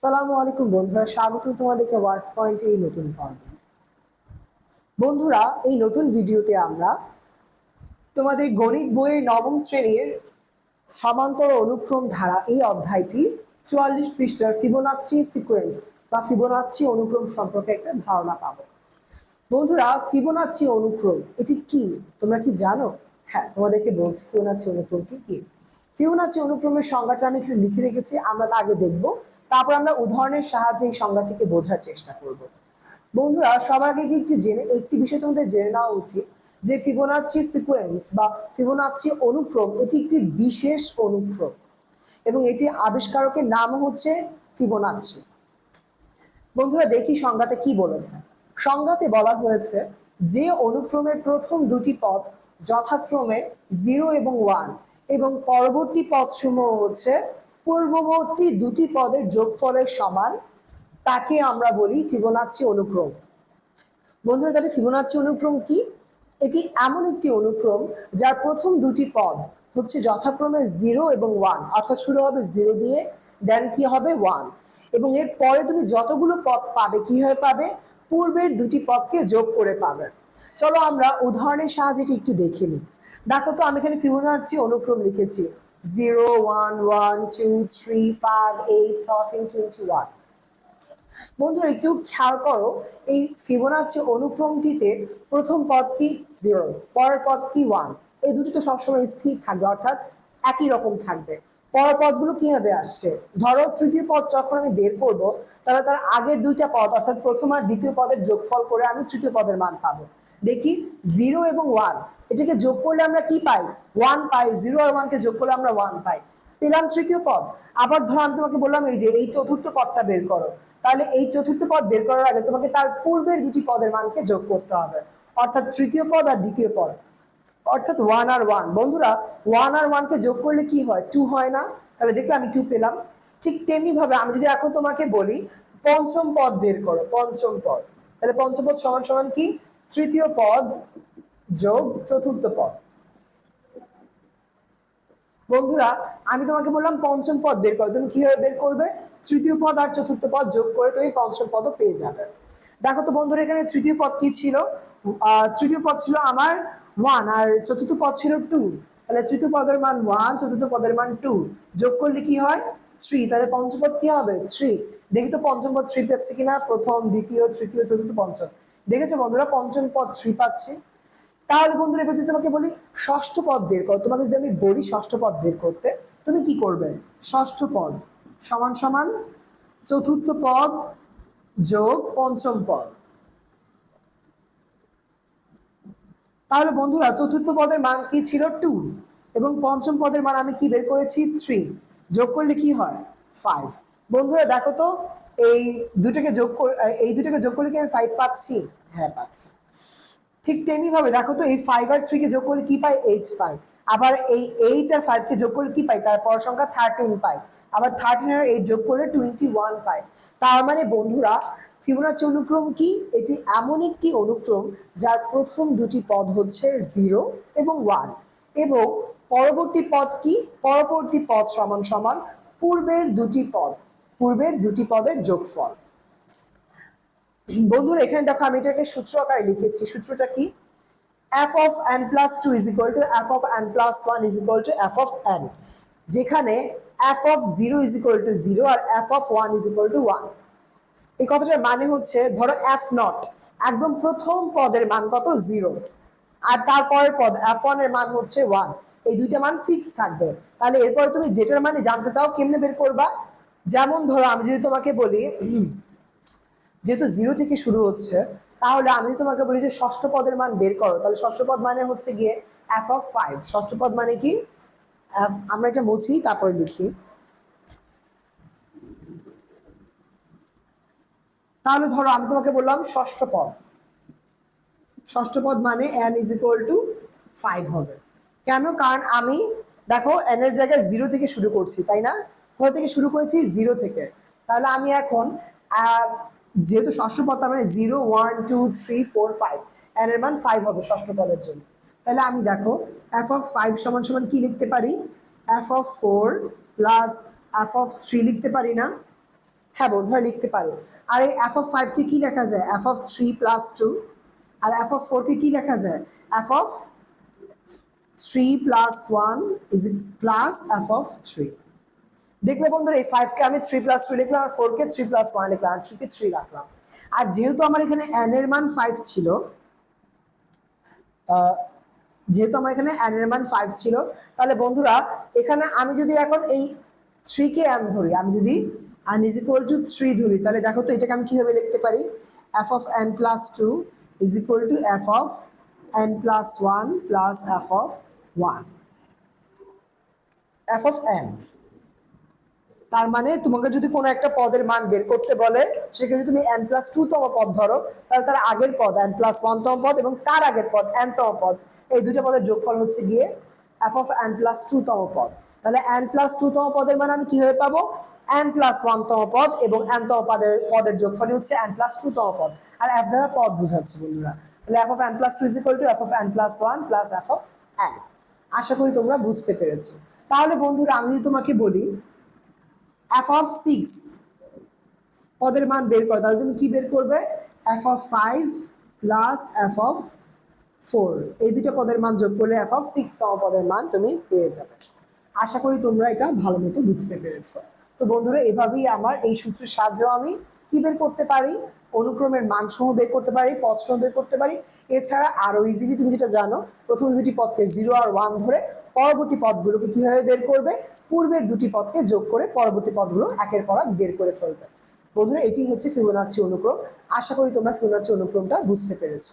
সালামু আলাইকুম বন্ধুরা স্বাগত তোমাদেরকে ওয়াইস পয়েন্টে এই নতুন পর্বে। বন্ধুরা, এই নতুন ভিডিওতে আমরা তোমাদের গণিত বইয়ের নবম শ্রেণির সমান্তর অনুক্রম ধারা এই অধ্যায়টির চুয়াল্লিশ পৃষ্ঠার ফিবোনাচ্ছি সিকোয়েন্স বা ফিবোনাচ্ছি অনুক্রম সম্পর্কে একটা ধারণা পাবো। বন্ধুরা ফিবোনাচ্ছি অনুক্রম, এটি কি? তোমরা কি জানো? হ্যাঁ তোমাদেরকে বলছি ফিবোনাচ্ছি অনুক্রমটি কি? ফিবোনাচ্ছি অনুক্রমের সংজ্ঞাটা আমি এখানে লিখে রেখেছি, আমরা তা আগে দেখব। তারপর আমরা উদাহরণের সাহায্যে এই সংজ্ঞাটিকে বোঝার চেষ্টা করব। বন্ধুরা, সবার আগে একটি জেনে, একটি বিষয় তোমাদের জেনে নেওয়া উচিত যে ফিবোনাচ্ছি সিকোয়েন্স বা ফিবোনাচ্ছি অনুক্রম, এটি একটি বিশেষ অনুক্রম এবং এটি আবিষ্কারকের নাম হচ্ছে ফিবোনাচ্ছি বন্ধুরা, দেখি সংজ্ঞাতে কি বলেছে। সংজ্ঞাতে বলা হয়েছে যে অনুক্রমের প্রথম দুটি পদ যথাক্রমে জিরো এবং ওয়ান এবং পরবর্তী পদসমূহ হচ্ছে পূর্ববর্তী দুটি পদের যোগফলের সমান। তাকে আমরা বলি ফিবোনাচ্ছি অনুক্রম। বন্ধুরা, তাহলে ফিবোনাচ্ছি অনুক্রম কি? এটি এমন একটি অনুক্রম যার প্রথম দুটি পদ হচ্ছে যথাক্রমে জিরো এবং ওয়ান, অর্থাৎ শুরু হবে জিরো দিয়ে, দেন কি হবে ওয়ান। এবং এর পরে তুমি যতগুলো পদ পাবে কি হয়ে পাবে? পূর্বের দুটি পদকে যোগ করে পাবে। চলো আমরা উদাহরণের সাহায্যে এটি একটু দেখে নিই। দেখো তো, আমি এখানে ফিবোনাচ্ছি অনুক্রম লিখেছি। Zero one one two three five one বন্ধুরা, একটু খেয়াল করো, এই ফিবোনাচ্ছি অনুক্রমটিতে প্রথম পদ কি? জিরো পরের পদ কি? ওয়ান এই দুটি তো সবসময় স্থির থাকবে, অর্থাৎ একই রকম থাকবে। পরের পদগুলো কীভাবে আসছে? ধরো, তৃতীয় পদ যখন আমি বের করব, তাহলে তার আগের দুইটা পদ, অর্থাৎ প্রথম আর দ্বিতীয় পদের যোগফল করে আমি তৃতীয় পদের মান পাবো। দেখি জিরো এবং ওয়ান এটাকে যোগ করলে আমরা কি পাই? ওয়ান পাই জিরো আর ওয়ানকে যোগ করলে আমরা ওয়ান পাই। পেলাম তৃতীয় পদ। আবার ধরো আমি তোমাকে বললাম এই যে এই চতুর্থ পদটা বের করো। তাহলে এই চতুর্থ পদ বের করার আগে তোমাকে তার পূর্বের দুটি পদের মানকে যোগ করতে হবে। অর্থাৎ তৃতীয় পদ আর দ্বিতীয় পদ। অর্থাৎ ওয়ান আর ওয়ান বন্ধুরা ওয়ান আর ওয়ানকে যোগ করলে কি হয়? টু হয় না। তাহলে দেখলে আমি টু পেলাম। ঠিক তেমনি ভাবে আমি যদি এখন তোমাকে বলি, পঞ্চম পদ বের করো, পঞ্চম পদ। তাহলে পঞ্চম পদ সমান সমান কি? তৃতীয় পদ যোগ চতুর্থ পদ। বন্ধুরা, আমি তোমাকে বললাম পঞ্চম পদ বের করো। তুমি কীভাবে বের করবে? তৃতীয় পদ আর চতুর্থ পদ যোগ করে তুমি পঞ্চম পদও পেয়ে যাবে। দেখো তো বন্ধুরা, এখানে তৃতীয় পদ কি ছিল? তৃতীয় পদ ছিল আমার ওয়ান আর চতুর্থ পদ ছিল টু তাহলে তৃতীয় পদের মান ওয়ান চতুর্থ পদের মান টু যোগ করলে কি হয়? থ্রি তাহলে পঞ্চম পদ কি হবে? থ্রি দেখি তো পঞ্চম পদ থ্রি পাচ্ছে কিনা? প্রথম, দ্বিতীয়, তৃতীয়, চতুর্থ, পঞ্চম। দেখেছ বন্ধুরা? পঞ্চম পদ থ্রি পাচ্ছি তাহলে বন্ধুরা, এবার যদি তোমাকে বলি ষষ্ঠ পদ বের করো, তোমাকে যদি আমি বলি ষষ্ঠ পদ বের করতে, তুমি কি করবে? ষষ্ঠ পদ সমান সমান চতুর্থ পদ যোগ পঞ্চম পদ। তাহলে বন্ধুরা, চতুর্থ পদের মান কি ছিল? টু এবং পঞ্চম পদের মান আমি কি বের করেছি? থ্রি যোগ করলে কি হয়? ফাইভ বন্ধুরা, দেখো তো এই দুটোকে যোগ এই দুটোকে যোগ করলে কি আমি ফাইভ পাচ্ছি? হ্যাঁ পাচ্ছি। ঠিক তেমনি ভাবে দেখো তো, এই ফাইভ আর থ্রি কে যোগ করলে কি পাই? এইট পাই। আবার এই এইট আর ফাইভ কে যোগ করলে কি পাই? তার পর সংখ্যা থার্টিন পাই। আবার থার্টিন আর এইট যোগ করলে টোয়েন্টি ওয়ান পাই। তার মানে বন্ধুরা ফিবোনাচি অনুক্রম কি? এটি এমন একটি অনুক্রম যার প্রথম দুটি পদ হচ্ছে জিরো এবং ওয়ান এবং পরবর্তী পদ কি? পরবর্তী পদ সমান সমান পূর্বের দুটি পদ। পূর্বের দুটি পদের যোগফল। বন্ধুরা, এখানে দেখো আমি এটাকে সূত্র আকারে লিখেছি। সূত্রটা কি? f of n plus 2 is equal to f of n plus 1 is equal to f of n, যেখানে f of 0 is equal to 0 R f of 1 is equal to 1 এই কথাটার মানে হচ্ছে, ধরো f নট একদম প্রথম পদের মান কত? 0 আর তারপরের পদ f1 এর মান হচ্ছে 1 এই দুইটা মান ফিক্স থাকবে। তাহলে এরপরে তুমি যেটার মানে জানতে চাও, কেমনে বের করবা? যেমন ধরো, আমি যদি তোমাকে বলি, যেহেতু জিরো থেকে শুরু হচ্ছে, তাহলে আমি যদি তোমাকে বলি যে ষষ্ঠ পদের মান বের করো, তাহলে ষষ্ঠ পদ মানে হচ্ছে গিয়ে এফ অফ ফাইভ ষষ্ঠ পদ মানে কি? আমরা এটা মুছি, তারপরে লিখি। তাহলে ধরো, আমি তোমাকে বললাম ষষ্ঠ পদ। ষষ্ঠ পদ মানে n is equal to five হবে। কেন? কারণ আমি, দেখো এন এর জায়গায় জিরো থেকে শুরু করছি, তাই না? কোথা থেকে শুরু করেছি? জিরো থেকে। তাহলে আমি এখন যেহেতু ষষ্ঠ পদ, তার মানে zero, one, two, three, four, five. এর মান ফাইভ হবে ষষ্ঠ পদের জন্য। তাহলে আমি দেখো এফ অফ ফাইভ সমান সমান কি লিখতে পারি? F of four plus f of three লিখতে পারি না? হ্যাঁ বন্ধুরা লিখতে পারে। আর এই এফ অফ ফাইভকে কী লেখা যায়? F of three plus two R F of ফোরকে কী লেখা যায়? F of three plus one is plus f of three দেখলে বন্ধুরা, এই ফাইভকে আমি থ্রি প্লাস থ্রি লিখলাম আর ফোরকে থ্রি প্লাস ওয়ান লিখলাম আর থ্রিকে থ্রি রাখলাম। আর যেহেতু আমার এখানে এন এর মান ফাইভ ছিল যেহেতু আমার এখানে এন এর মান ফাইভ ছিল, তাহলে বন্ধুরা, এখানে আমি যদি এখন এই থ্রিকে এন ধরি, আমি যদি n is equal to three ধরি, তাহলে দেখো তো এটাকে আমি কীভাবে লিখতে পারি? F of n plus two is equal to f of n plus one plus f of one f of n তার মানে তোমাকে যদি কোনো একটা পদের মান বের করতে বলে, সেক্ষেত্রে তুমি এন প্লাস টু তম পদ ধরো, তাহলে তার আগের পদ এন প্লাস ওয়ান তম পদ এবং তার আগের পদ এন তম পদ। এই দুটো পদের যোগফল হচ্ছে গিয়ে f of n plus two তম পদ। তাহলে এন প্লাস টু তম পদের মানে আমি কীভাবে পাবো? এন প্লাস ওয়ান তম পদ এবং এন তম পদের পদের যোগফলই হচ্ছে এন প্লাস টু তম পদ। আর এফ দ্বারা পদ বোঝাচ্ছে বন্ধুরা। তাহলে f of n plus two is equal to f of n plus one plus f of n আশা করি তোমরা বুঝতে পেরেছ। তাহলে বন্ধুরা, আমি যদি তোমাকে বলি এফ অফ সিক্স পদের মান বের করো, তাহলে তুমি কি বের করবে? F of five plus f of four এই দুটো পদের মান যোগ করলে এফ অফ সিক্স পদের মান তুমি পেয়ে যাবে। আশা করি তোমরা এটা ভালো মতো বুঝতে পেরেছ। তো বন্ধুরা, এভাবেই আমার এই সূত্রের সাহায্যেও আমি কি বের করতে পারি? অনুক্রমের মানসমূহ বের করতে পারি পদসমূহ বের করতে পারি। এছাড়া আরও ইজিলি তুমি যেটা জানো, প্রথম দুটি পদকে জিরো আর ওয়ান ধরে পরবর্তী পদগুলোকে কীভাবে বের করবে? পূর্বের দুটি পদকে যোগ করে পরবর্তী পদগুলো একের পর এক বের করে ফেলবে। বন্ধুরা, এটি হচ্ছে ফিবোনাচ্ছি অনুক্রম। আশা করি তোমরা ফিবোনাচ্ছি অনুক্রমটা বুঝতে পেরেছ।